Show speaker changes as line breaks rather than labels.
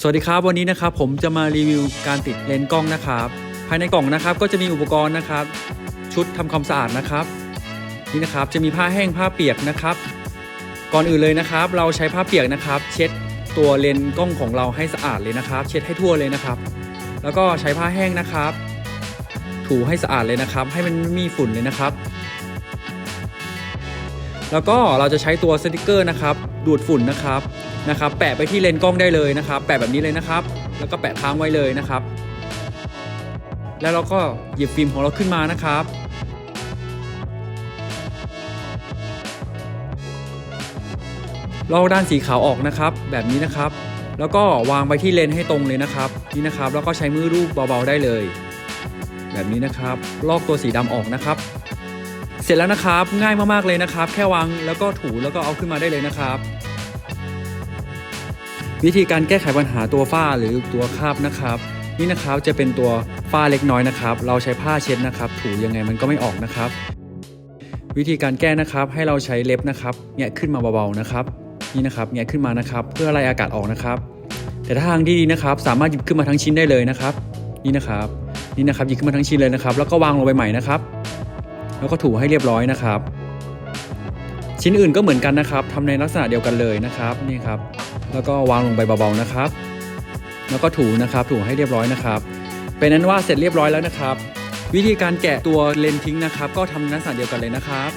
สวัสดีครับวันนี้นะครับผมจะมารีวิวการติดเลนส์กล้องนะครับ ภายในกล่องนะครับก็จะมีอุปกรณ์นะครับ ชุดทำความสะอาดนะครับ นี่นะครับจะมีผ้าแห้งผ้าเปียกนะครับ ก่อนอื่นเลยนะครับ เราใช้ผ้าเปียกนะครับ เช็ดตัวเลนส์กล้องของเราให้สะอาดเลยนะครับ เช็ดให้ทั่วเลยนะครับ แล้วก็ใช้ผ้าแห้งนะครับ ถูให้สะอาดเลยนะครับ ให้มันไม่มีฝุ่นเลยนะครับ แล้วก็เราจะใช้ตัวสติกเกอร์นะครับดูดฝุ่นนะครับนะครับ แปะไปที่เลนส์กล้องได้เลยนะครับ แปะแบบนี้เลยนะครับ แล้วก็แปะค้างไว้เลยนะครับ แล้วเราก็หยิบฟิล์มของเราขึ้นมานะครับลอกด้านสีขาวออกนะครับ แบบนี้นะครับ แล้วก็วางไปที่เลนให้ตรงเลยนะครับนี่นะครับ แล้วก็ใช้มือรูปเบาๆได้เลย แบบนี้นะครับ ลอกตัวสีดำออกนะครับ เสร็จแล้วนะครับ ง่ายมากๆเลยนะครับ แค่วางแล้วก็ถูแล้วก็เอาขึ้นมาได้เลยนะครับ วิธีการแก้ไขปัญหาตัวฝ้าหรือตัวคราบนะครับ นี่นะครับจะเป็นตัวฝ้าเล็กน้อยนะครับ เราใช้ผ้าเช็ดนะครับ ถูยังไงมันก็ไม่ออกนะครับ วิธีการแก้นะครับให้เราใช้เล็บนะครับแงะขึ้นมาเบาๆนะครับ นี่นะครับแงะขึ้นมานะครับ เพื่อไล่อากาศออกนะครับ แต่ถ้าทางที่ดีนะครับ สามารถหยิบขึ้นมาทั้งชิ้นได้เลยนะครับ นี่นะครับ นี่นะครับหยิบขึ้นมาทั้งชิ้นเลยนะครับ แล้วก็วางลงไปใหม่นะครับ แล้วก็ถูให้เรียบร้อยนะครับ ชิ้นอื่นก็เหมือนกันนะครับทำในลักษณะเดียวกันเลยนะครับนี่ครับ แล้วก็วางลงไปเบาๆนะครับ แล้วก็ถูนะครับ ถูให้เรียบร้อยนะครับ เป็นนั้นว่าเสร็จเรียบร้อยแล้วนะครับ วิธีการแกะตัวเลนทิ้งนะครับ ก็ทำในลักษณะเดียวกันเลยนะครับ